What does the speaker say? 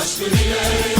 aşk ile